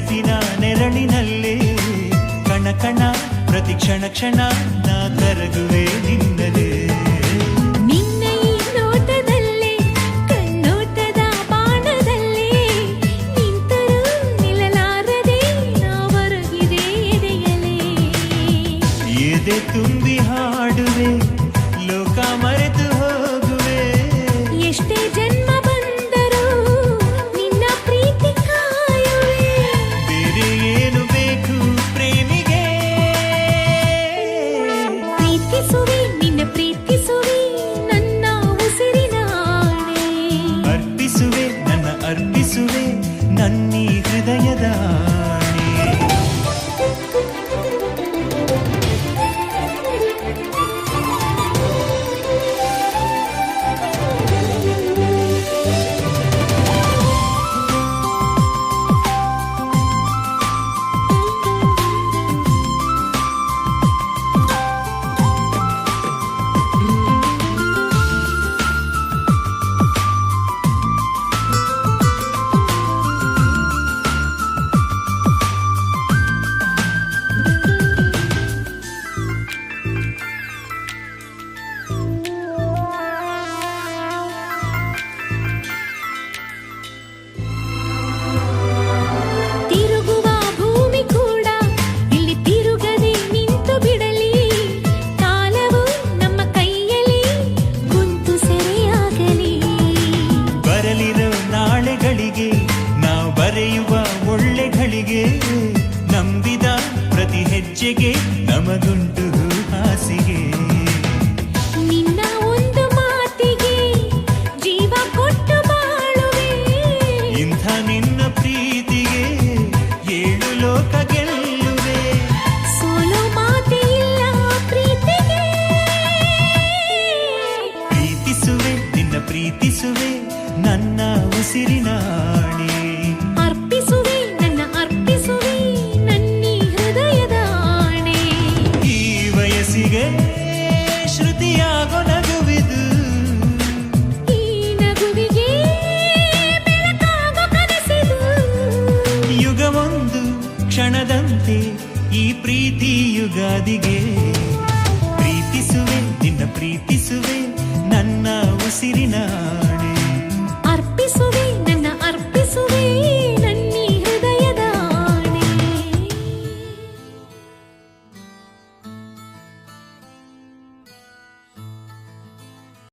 ನೆನಪಿನ ನೆರಳಿನಲ್ಲಿ ಕಣ ಕಣ ಪ್ರತಿ ಕ್ಷಣ ಕ್ಷಣ ನಾ ಕರಗುವೆ ನಿನ್ನದೇ. ಎದೆ ತುಂಬಿ ಹಾಡುವೆ ಲೋಕ ಮರೆತು ಪ್ರೀತಿಸುವೆ ನಿನ್ನ ಪ್ರೀತಿಸುವೆ ನನ್ನ ಉಸಿರಿನ ಅರ್ಪಿಸುವೆ ನನ್ನ ಅರ್ಪಿಸುವೆ ನನ್ನೀ ನಾಳೆಗಳಿಗೆ ನಾವು ಬರೆಯುವ ಒಳ್ಳೆಗಳಿಗೆ ನಂಬಿದ ಪ್ರತಿ ಹೆಜ್ಜೆಗೆ ನಮಗುಂಟು ಆಣೆ ಅರ್ಪಿಸುವೆ ನನ್ನ ಅರ್ಪಿಸುವೆ ನನ್ನಿ ಹೃದಯದ ಆಣೆ. ಈ ವಯಸ್ಸಿಗೆ ಶ್ರುತಿಯಾಗೋ ನಗುವಿದು ಈ ನಗುವಿಗೆ ಬೆಳಕಾಗೋ ಕನಸಿದು. ಯುಗವೊಂದು ಕ್ಷಣದಂತೆ ಈ ಪ್ರೀತಿ ಯುಗಾದಿಗೆ.